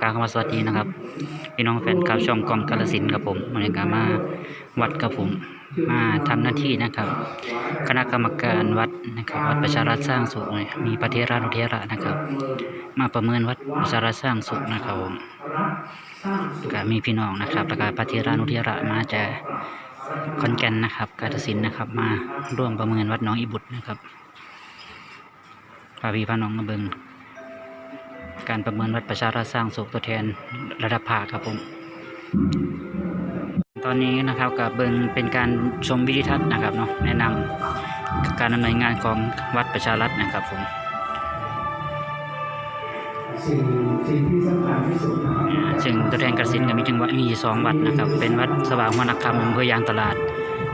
กล่าวคำว่าสวัสดีนะครับ พี่น้องแฟนคลับช่องกองกาลสินธุ์ครับผมวันนี้ก็มาวัดครับผมมาทำหน้าที่นะครับ คณะกรรมการวัดนะครับวัดประชารัฐสร้างสุขมีประเทศรานุเทระนะครับ มาประเมินวัดประชารัฐสร้างสุขนะครับผมก็มีพี่น้องนะครับแล้วก็ประเทศรานุเทระมาจากขอนแกนนะครับ กาฬสินธุ์นะครับ มาร่วมประเมินวัดน้องอีบุตรนะครับพาพี่พาน้องมาเบิง การประเมินวัดประชารัฐสร้างสุขตัวแทนระดับภาคครับผม ตอนนี้นะครับกับเบิงเป็นการชมวิดีทัศน์นะครับเนาะแนะนำการดำเนินงานของวัดประชารัฐนะครับผมสิ่งสิ่งที่สำคัญที่สุดนะครับอ่าซึ่งตัวแทนกสินก็มีจังหวัดมีสองวัดนะครับ เป็นวัดสว่างหัวนักคำอำเภอยางตลาด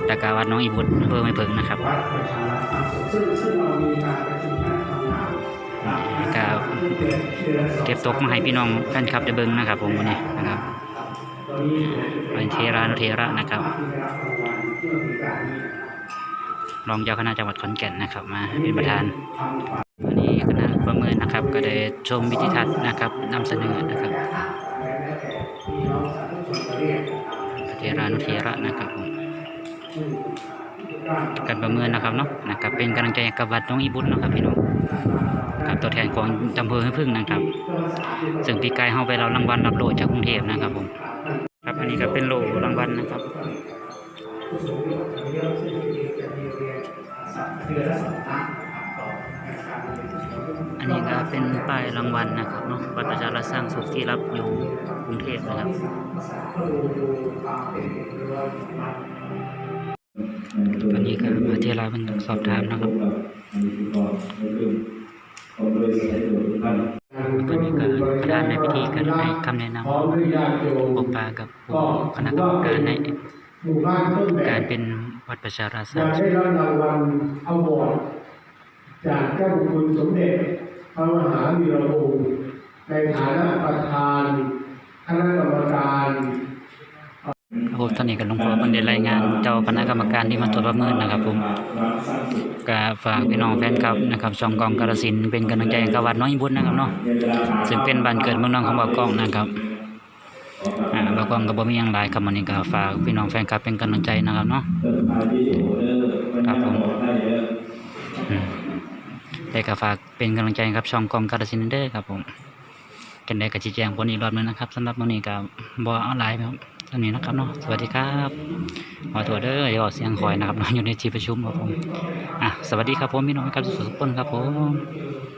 และก็วัดหน้องอีบุตรอำเภอไม่เพิงนะครับวัดประชารัฐสร้างสุขซึ่งซึ่งเรามีการ นเดือนละสองเก็บตกมาให้พี่น้องแฟนคลับได้เบิ่งนะครับ ผมวันนี้นะครับเป็นเทรานุเทระนะครับที่ได้รับรางวัลเมื่องเจ้าคณะจังหวัดขอนแก่นนะครับมาเป็นประธานวันนี้คณะประเมินนะครับ ก็ได้ชมวิดีทัศน์นะครับนำเสนอนะครับเทรานุเทระนะครับผมซึ่งร่างการประเมินนะครับเนาะนะครับเป็นกำลังใจกับวัดน้องอีบุตรนะครับพี่น้อง กับตัวแทนของอำเภอห้พึ่งนะครับ ซึ่งปีกายเข้าไปเรารางวัลรับโลจากกรุงเทพนะครับผมครับอันนี้ก็เป็นโลรางวัลนะครับอันนี้ก็เป็นป้ายรางวัลนะครับเนาะวัดประชารัฐสร้างสุขที่รับอยู่กรุงเทพนะครับวันนี้ก็มาที่เราเป็นสอบถามนะครับ ตอนนี้ก็ประธานในพิธีก็ได้ให้คำแนะนขออนุญาตโยมำปปากับคณะกรรมการในการเป็นวัดประชารัฐสอร้ายางกสุได้รับรางวัลอวอร์ดจากเจ้าคุณสมเด็จพระมหาวีระวงศ์ในฐานะประธาน คณะกรรมการ โอ้ตอนนี้ก็หลวงพ่อเป็นได้รายงานเจ้าคณะกรรมการที่มาตรวจประเมินนะครับผมก็ฝากพี่น้องแฟนคลับนะครับช่องกองกาฬสินธุ์เป็นกำลังใจกับวัดน้อยบุญนะครับเนาะซึ่งเป็นบ้านเกิดเมืองน้องของบ่าวกล้องนะครับบ่าวกล้องก็บ่มีหยังหลายครับวันนี้ก็ฝากพี่น้องแฟนคลับเป็นกำลังใจนะครับเนาะครับผมอืมได้ก็ฝากเป็นกำลังใจครับช่องกองกาฬสินเด้อครับผมกันได้ก็ชี้แจงผลอีกรอบหนึงนะครับสำหรับมื้อนี้ก็บ่เอาหลายครับ ท่านี้นะครับเนาะสวัสดีครับขอตัวเด้ออย่าบอกเสียงคอยนะครับเนาะอยู่ในที่ประชุมครับผมอะสวัสดีครับผมพี่น้องครับทุกคนครับผม